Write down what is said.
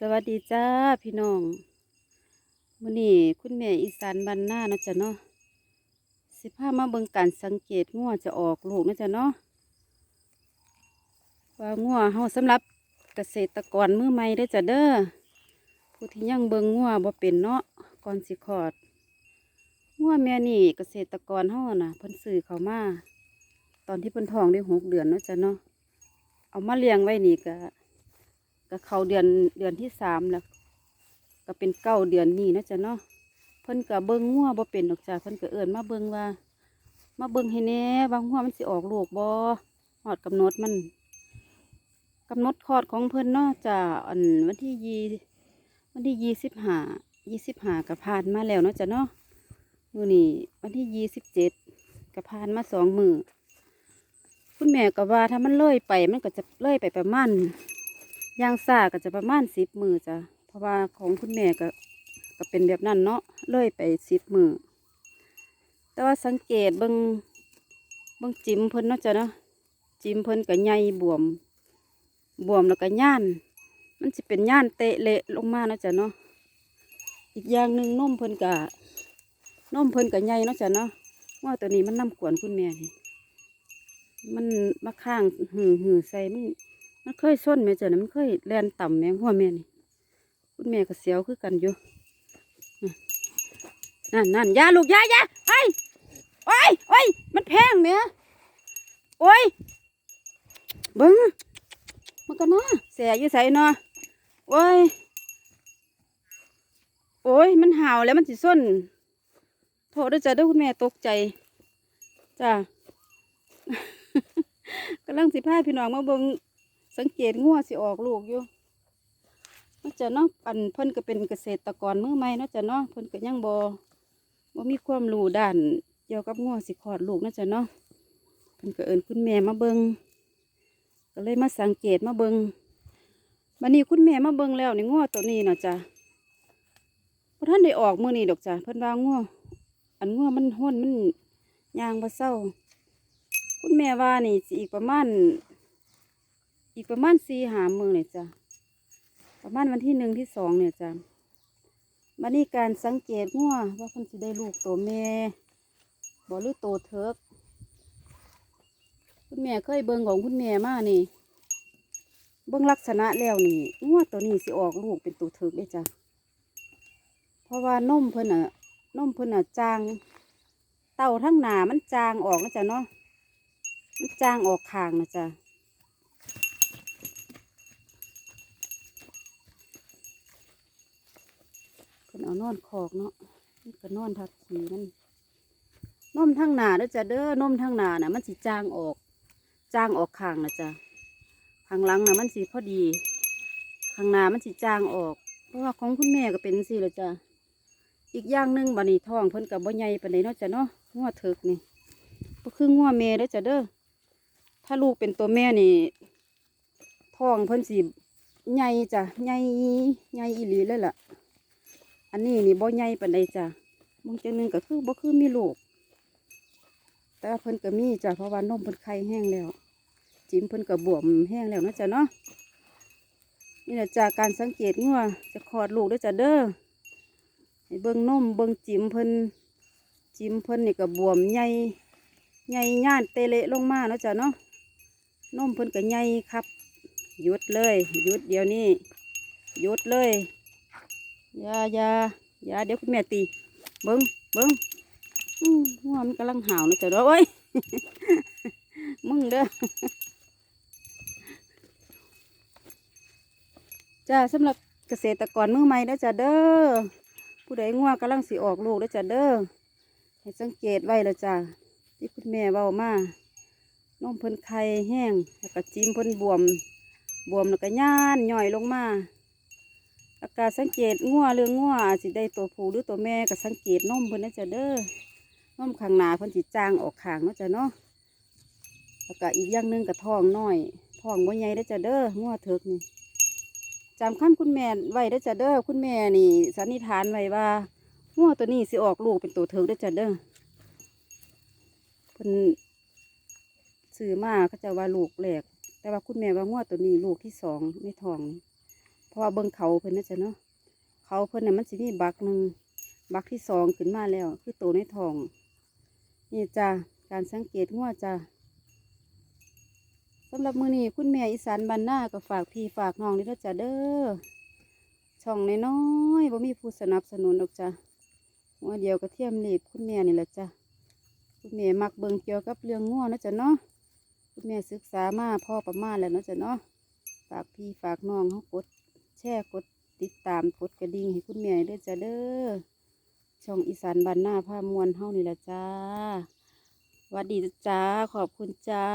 สวัสดีจ้าพี่น้องมื้อนี้คุณแม่อีสานบ้านหน้าเนาะจ้ะเนาะสิพามาเบิ่งการสังเกตงัวจะออกลูกเนาะจ้ะเนาะว่างัวเฮาสำหรับเกษตรกรมือใหม่เด้อจ้ะเด้อผู้ที่ยังเบิ่งงัวบ่เป็นเนาะก่อนสิคลอดงัวแม่นี่เกษตรกรเฮาน่ะเพิ่นซื้อเข้ามาตอนที่เพิ่นท้องได้หกเดือนเนาะจ้ะเนาะเอามาเลี้ยงไว้นี่ก็ ก็เข้าเดือนเดือนที่สามแล้วก็เป็นเก้าเดือนนี้นะจ๊ะเนาะเพิ่นก็เบิ่งงัวบ่เป็นดอกจ้ะเพิ่นก็เอิ้นมาเบิ่งว่า มาเบิ่งให้แน่ว่างัวมันสิออกลูกบ่ฮอดกำหนดมันกำหนดคลอดของเพิ่นเนาะจ้ะอันวันที่ยี่วันที่ยี่สิบห้ายี่สิบห้าก็ผ่านมาแล้วเนาะจ้ะเนาะมือนี้วันที่ยี่สิบเจ็ดก็ผ่านมาสองมือคุณแม่ก็ว่าถ้ามันเลื่อยไปมันก็จะเลื่อยไปประมาณ ย่างซ่าก็จะประมาณสิบมือจ้ะเพราะว่าของคุณแม่ก็ก็เป็นแบบนั้นเนาะเลยไปสิบมือแต่ว่าสังเกตเบิงเบิงจิ้มเพิ่นเนาะจ้ะเนาะจิ้มเพิ่นก็ใหญ่บวม บวมแล้วก็ย่าน มันจะเป็นย่านเตะเละลงมาเนาะจ้ะเนาะอีกอย่างหนึ่งนมเพิ่นก็นมเพิ่นก็ใหญ่เนาะจ้ะเนาะว่าตัวนี้มันน้ำกวนคุณแม่นี่มันมาข้างหือหือใส่มัน มันเคยส้นแม่เจ้านะมันเคยแลนต่ำแมงหัวแม่นี่คุณแม่ก็เสียวคือกันอยู่นั่นนั่นยาลูกยายาไอ้โอ้ยโอ้ยมันแพงแม่ยโอ้ยเบิ้งมันก็น่าแสอยู่ใส่เนาะโอ้ยโอ้ยมันห่าวแล้วมันสิส้นโทษด้วยจ้ะด้วยคุณแม่ตกใจจ้ะกำลังสิพาพี่น้องมาเบิ่ง สังเกตงัวสิออกลูกอยู่นาะจ้ะเนาะอันเพิ่นก็เป็นเกษตรกรมือใหม่นาะจ้ะเนาะเพิ่นก็ยังบ่บ่มีความรู้ด้านเกี่ยวกับงัวสิคลอดลูกนาะจ้ะเนาะเพิ่นก็เอิ้นคุณแม่มาเบิงก็เลยมาสังเกตมาเบิงบัดนี้คุณแม่มาเบิงแล้วนี่งัวตัวนี้นะจ้ะบ่ทันได้ออกมือนี้ดอกจ้ะเพิ่นว่างัวอันงัวมันห้นมันยางบ่เศร้า คุณแม่ว่านี่สิอีกประมาณ อีกประมาณสี่หามือเนี่ยจ้ะประมาณวันที่หนึ่งที่สองเนี่ยจ้ะมานี่การสังเกตงัวว่าคนสิได้ลูกตัวแม่บ่หรือโตเทิกคุณแม่เคยเบิ่งของคุณแม่มานี่ เบิ่งลักษณะแล้วนี่งัวตัวนี้สิออกลูกเป็นตัวเทิกได้จ้ะเพราะว่านมเพิ่นอะนมเพิ่นอะจาง เต้าทั้งหนามันจางออกนะจ้ะเนาะมันจางออกข้างนะจ้ะ เอานอนคอกเนาะนี่ก็นอนทับขีมันนมทั้งหนาเด้อจ้ะเด้อนมทั้งหนาน่ะ มันสิจางออก จางออกข้างนะจ้ะข้างหลังน่ะมันสิพอดีข้างหน้ามันสิจางออก เพราะว่าของคุณแม่ก็เป็นสิละจ้ะอีกอย่างหนึ่งบัดนี้ท้องเพิ่นกับบ่ใหญ่ปานใดเนาะจ้ะเนาะงัวเถิกนี่ก็คืองัวแม่เด้อจ้ะเด้อถ้าลูกเป็นตัวแม่นี่ท้องเพิ่นสิใหญ่จ้ะใหญ่ใหญ่อีหลีเลยล่ะ อันนี้นี่บ่ใหญ่ปานใดจ้ะบางจังหนึงก็คือบ่คือมีลูก แต่เพิ่นก็มีจ้ะเพราะว่านมเพิ่นไข่แห้งแล้ว จิ้มเพิ่นก็บวมแห้งแล้วนะจ้ะเนาะนี่แหละจากการสังเกตงัวจะคลอดลูกด้วยจ้ะเด้อให้เบิ่งนมเบิ่งจิ้มเพิ่นจิ้มเพิ่นนี่ก็บวมใหญ่ใหญ่ย่านเตเละลงมาเนาะจ้ะเนาะนมเพิ่นก็ใหญ่ครับหยุดเลยหยุดเดี๋ยวนี้หยุดเลย ย่าอย่าอย่าเดี๋ยวคุณแม่ตี เบิ้งเบิ้งอื้อหัวมันกำลังห่าวนะจ๊ะเด้อยมึงเด้อจ้าสำหรับเกษตรกรมือใหม่นะจ้ะเด้อผู้ใดงัวงกำลังสิออกลูกนะจ้ะเด้อให้สังเกตไว้ลยจ้ะที่คุณแม่เว้ามานมเพิ่นไข่แห้งแล้วก็จิ้มเพิ่นบวม บวมแล้วก็ย่านย่อยลงมา อากาศสังเกตงัวเรื่องงัวอสิได้ตัวผู้หรือตัวแม่ก็สังเกตนมเพิ่นนะจ๊ะเด้อนมข้างหน้าเพิ่นสิจางออกข้างเนาะจ๊ะเนาะแล้วก็อีกอย่างหนึ่งก็ท้องน้อยท้องบ่ใหญ่เด้จ้ะเด้องัวเถิกนี่จำคำคุณแม่ไว้เด้จ้ะเด้อคุณแม่นี่สันนิษฐานไว้ว่างัวตัวนี้สิออกลูกเป็นตัวเถิกเด้จ้ะเด้อเพิ่นซื้อมาเขาจะว่าลูกแรกแต่ว่าคุณแม่ว่างัวตัวนี้ลูกที่สองในท้องนี่ ราะว่าเบิ่งเขาเพิ่นนะจ๊ะเนาะเขาเพิ่นน่ะมันสิมีบักหนึ่งบักที่สองขึ้นมาแล้ว คือโตในท้อง นี่จ้ะการสังเกตงัวจ้ะสำหรับมือนี้คุณแม่อีสานบ้านนาก็ฝากพี่ฝากน้องนี่เด้อจ้ะเด้อช่องน้อยๆบ่มีผู้สนับสนุนดอกจ้ะหัวเดียวก็เทียมรีบคุณแม่นี่แหละจ้ะคุณแม่มักเบิ่งเกี่ยวกับเรื่องงัวนะจ้ะเนาะคุณแม่ศึกษามาพ่อประมาณแล้วนาะจ้ะเนาะฝากพี่ฝากน้องเขากด ชร์กดติดตามกดกระดิ่งให้คุณแม่เด้อจ้ะเด้อช่องอีสานบ้านนาผ้ามวลเฮานี่แหละจ้าวัดดีจ้าขอบคุณจ้า